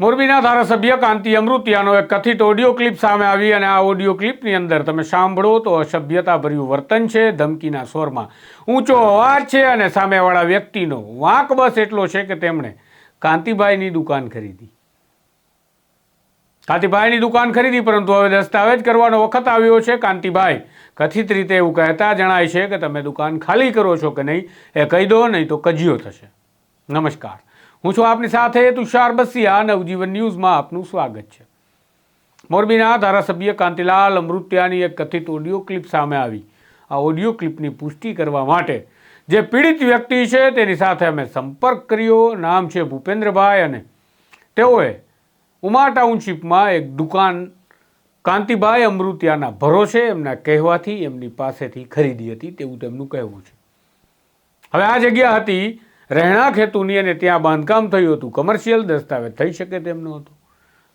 મોરબીના ધારાસભ્ય કાંતિ અમૃતિયાનો એક કથિત ઓડિયો ક્લિપ સામે આવી અને આ ઓડિયો ક્લિપની અંદર તમે સાંભળો તો અસભ્યતાભર્યું વર્તન છે ધમકીના સ્વરમાં. ઊંચો અવાજ છે અને સામેવાળા વ્યક્તિનો વાંક બસ એટલો છે કે તેમણે કાંતિભાઈની દુકાન ખરીદી. કાંતિભાઈની દુકાન ખરીદી પરંતુ હવે દસ્તાવેજ કરવાનો વખત આવ્યો છે. કાંતિભાઈ, કથિત રીતે એવું કહેતા જણાય છે કે તમે દુકાન ખાલી કરો છો કે નહીં? એ કહી દો, નહીં તો કજિયો થશે. નમસ્કાર. હું છું આપની સાથે તુષાર બસિયા નવજીવન ન્યૂઝમાં આપનું સ્વાગત છે. મોરબીના ધારાસભ્ય કાંતિલાલ અમૃત્યાની એક કથિત ઓડિયો ક્લિપ સામે આવી. આ ઓડિયો ક્લિપની પુષ્ટિ કરવા માટે જે પીડિત વ્યક્તિ છે તેની સાથે અમે સંપર્ક કર્યો. નામ છે ભૂપેન્દ્રભાઈ અને તેઓએ ઉમા ટાઉનશીપમાં એક દુકાન કાંતિભાઈ અમૃત્યાના ભરોસે એમના કહેવાથી એમની પાસેથી ખરીદી હતી તેવું તેમનું કહેવું છે. હવે આ જગ્યા હતી રહેણાંક હેતુની અને ત્યાં બાંધકામ થયું હતું. કમર્શિયલ દસ્તાવેજ થઈ શકે તેમ હતું.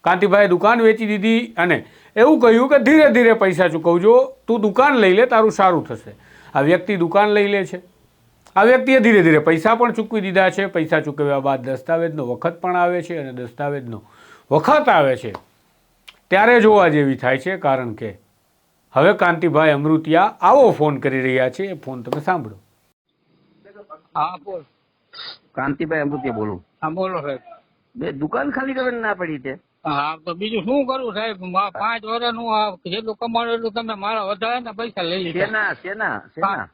કાંતિભાઈએ દુકાન વેચી દીધી અને એવું કહ્યું કે ધીરે ધીરે પૈસા ચૂકવજો, તું દુકાન લઈ લે, તારું સારું થશે. આ વ્યક્તિ દુકાન લઈ લે છે. આ વ્યક્તિએ ધીરે ધીરે પૈસા પણ ચૂકવી દીધા છે. પૈસા ચૂકવ્યા બાદ દસ્તાવેજનો વખત પણ આવે છે અને દસ્તાવેજનો વખત આવે છે. ત્યારે જોવા જેવી થાય છે, કારણ કે હવે કાંતિભાઈ અમૃતિયા આવો ફોન કરી રહ્યા છે. એ ફોન તમે સાંભળો. હા, બોલ. કાંતિભાઈ અમૃતિયા બોલું. હા બોલો સાહેબ. બે દુકાન ખાલી કરવાની ના પડી છે? હા તો બીજું શું કરું સાહેબ? પાંચ વર્ષનું જેટલું કમાણું એટલું તમે મારા વધારે ને પૈસા લઈ લીધા. સેના સેના સેના.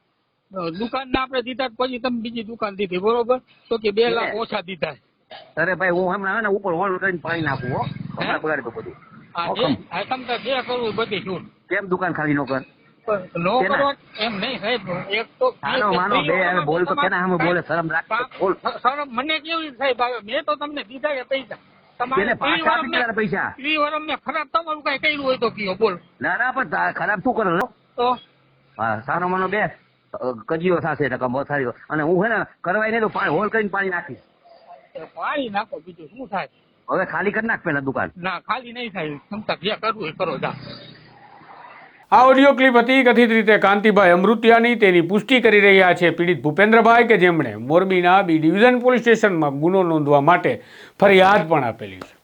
દુકાન ના આપડે દીધા પછી તમે બીજી દુકાન દીધી બરોબર? તો કે બે લાખ ઓછા દીધા. અરે ભાઈ હું હમણાં ને ઉપર હોલ કરીને પાણી નાખું હો. હમણાં બગાડી દઉં બધું. તમે જે કરવું બધી શું? કેમ દુકાન ખાલી નો કર? નો કરો એમ નહીં સાહેબ એક તો માનો માનો બે હવે બોલ તો કેના? સામે બોલે શરમ રાખ બોલ. શરમ મને કેવી સાહેબ આવે મેં તો તમને દીધા છે પૈસા. તમારે પાછા આપી દેવાના પૈસા. ત્રી વર્ષ મેં ખરાબ તમારું કઈ કર્યું હોય તો કયો બોલ. ના ના પણ ખરાબ શું કરે તો? હા સારો માનો બે. કજીઓ થશે રકમ બહુ અને હું હે ને કરવાય નહીં તો પાણી હોલ કરીને પાણી નાખીશ. પાણી નાખો બીજું શું થાય? હવે ખાલી કરી નાખ પેલા દુકાન. ના ખાલી નહીં થાય. ક્ષમતા જે કરવું? એ કરો જા. આ ઓડિયો ક્લિપ હતી કથિત રીતે કાંતિભાઈ અમૃતિયાની તેની પુષ્ટિ કરી રહ્યા છે. પીડિત ભૂપેન્દ્રભાઈ કે જેમણે મોરબીના બી ડિવિઝન પોલીસ સ્ટેશનમાં ગુનો નોંધવા માટે ફરિયાદ પણ આપેલી છે.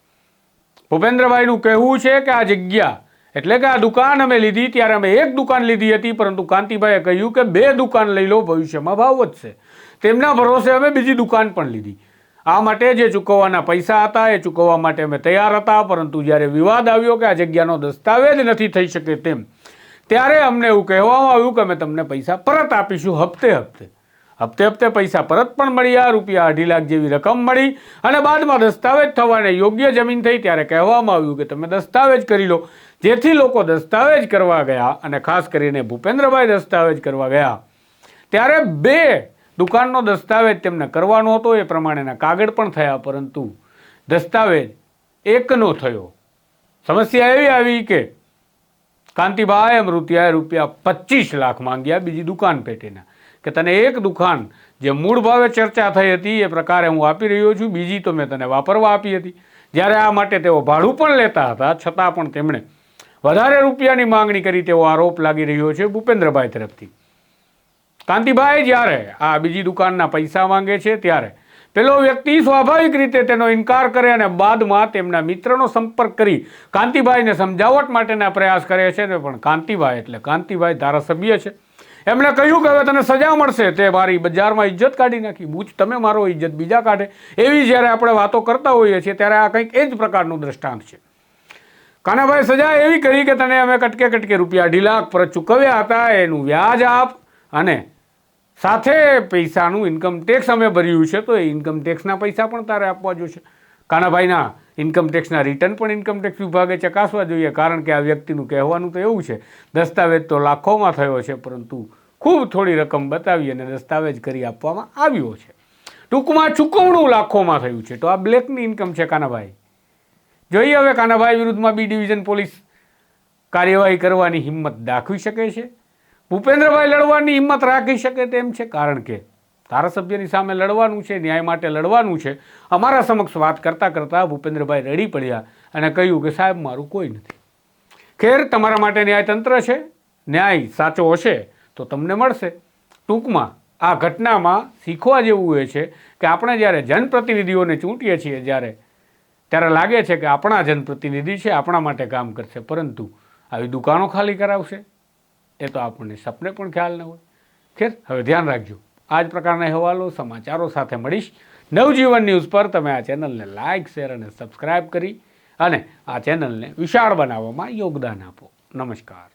ભૂપેન્દ્રભાઈનું કહેવું છે કે આ જગ્યા એટલે કે આ દુકાન અમે લીધી, ત્યારે અમે એક દુકાન લીધી હતી, પરંતુ કાંતિભાઈએ કહ્યું કે બે દુકાન લઈ લો, ભવિષ્યમાં ભાવ વધશે. તેમના ભરોસે અમે બીજી દુકાન પણ લીધી. આ માટે જે ચૂકવવાના પૈસા હતા, એ ચૂકવવા માટે અમે તૈયાર હતા, પરંતુ જ્યારે વિવાદ આવ્યો કે આ જગ્યાનો દસ્તાવેજ નથી થઈ શકે તેમ ત્યારે અમને એવું કહેવામાં આવ્યું કે અમે તમને પૈસા પરત આપીશું હપ્તે હપ્તે. હપ્તે હપ્તે પૈસા પરત પણ મળ્યા રૂપિયા અઢી લાખ જેવી રકમ મળી અને બાદમાં દસ્તાવેજ થવાને યોગ્ય જમીન થઈ ત્યારે કહેવામાં આવ્યું કે તમે દસ્તાવેજ કરી લો. જેથી લોકો દસ્તાવેજ કરવા ગયા અને ખાસ કરીને ભૂપેન્દ્રભાઈ દસ્તાવેજ કરવા ગયા. ત્યારે બે દુકાનનો દસ્તાવેજ તેમને કરવાનો હતો, એ પ્રમાણેના કાગળ પણ થયા, પરંતુ દસ્તાવેજ એકનો થયો. સમસ્યા એવી આવી કે કાંતિભાઈ અમૃતિયાએ રૂપિયા પચીસ લાખ માંગ્યા બીજી દુકાન પેટેના. કે તને એક દુકાન જે મૂળ ભાવે ચર્ચા થઈ હતી એ પ્રકારે હું આપી રહ્યો છું, બીજી તો મેં તને વાપરવા આપી હતી. જ્યારે આ માટે તેઓ ભાડું પણ લેતા હતા, છતાં પણ તેમણે વધારે રૂપિયાની માંગણી કરી તેવો આરોપ લાગી રહ્યો છે ભૂપેન્દ્રભાઈ તરફથી. કાંતિભાઈ જ્યારે આ બીજી દુકાનના પૈસા માંગે છે, ત્યારે પેલો વ્યક્તિ સ્વાભાવિક રીતે તેનો ઇનકાર કરે અને બાદમાં તેમના મિત્રનો સંપર્ક કરી કાંતિભાઈને સમજાવટ માટેના પ્રયાસ કરે છે ને પણ કાંતિભાઈ એટલે કાંતિભાઈ ધારાસભ્ય છે. એમણે કહ્યું કે હવે તને સજા મળશે. તે મારી બજારમાં ઇજ્જત કાઢી નાખી. બૂચ, તમે મારો ઇજ્જત બીજા કાઢે. એવી જ્યારે આપણે વાતો કરતા હોઈએ છીએ ત્યારે આ કંઈક એ જ પ્રકારનું દ્રષ્ટાંત છે. કાનાભાઈ સજા એવી કરી કે તને અમે કટકે કટકે રૂપિયા અઢી લાખ પર ચૂકવ્યા હતા. એનું વ્યાજ આપ અને સાથે પૈસાનું ઇન્કમ ટેક્સ અમે ભર્યું છે, તો એ ઇન્કમ ટેક્સના પૈસા પણ તારે આપવા જોશે. કાનાભાઈના ઇન્કમ ટેક્સના રિટર્ન પણ ઇન્કમ ટેક્સ વિભાગે ચકાસવા જોઈએ, કારણ કે આ વ્યક્તિનું કહેવાનું તો એવું છે, દસ્તાવેજ તો લાખોમાં થયો છે, પરંતુ ખૂબ થોડી રકમ બતાવી અને દસ્તાવેજ કરી આપવામાં આવ્યો છે. ટૂંકમાં ચૂકવણું લાખોમાં થયું છે, તો આ બ્લેકની ઇન્કમ છે કાનાભાઈ. જોઈએ હવે કાનાભાઈ વિરુદ્ધમાં બી ડિવિઝન પોલીસ કાર્યવાહી કરવાની હિંમત દાખવી શકે છે. ભૂપેન્દ્રભાઈ લડવાની હિંમત રાખી શકે તેમ છે, કારણ કે ધારાસભ્યની સામે લડવાનું છે, ન્યાય માટે લડવાનું છે. અમારા સમક્ષ વાત કરતાં કરતાં ભૂપેન્દ્રભાઈ રડી પડ્યા અને કહ્યું કે સાહેબ, મારું કોઈ નથી. ખેર, તમારા માટે ન્યાયતંત્ર છે, ન્યાય સાચો હશે તો તમને મળશે. ટૂંકમાં આ ઘટનામાં શીખવા જેવું એ છે કે આપણે જ્યારે જનપ્રતિનિધિઓને ચૂંટીએ છીએ જ્યારે, ત્યારે લાગે છે કે આપણા જનપ્રતિનિધિ છે, આપણા માટે કામ કરશે, પરંતુ આવી દુકાનો ખાલી કરાવશે. એ તો આપણને સપને પણ ખ્યાલ ન હોય. ખેર, હવે ધ્યાન રાખજો. આ જ પ્રકારના અહેવાલો સમાચારો સાથે મળીશ. નવજીવન ન્યૂઝ પર તમે આ ચેનલને લાઇક શેર અને સબસ્ક્રાઈબ કરી અને આ ચેનલને વિશાળ બનાવવામાં યોગદાન આપો. નમસ્કાર.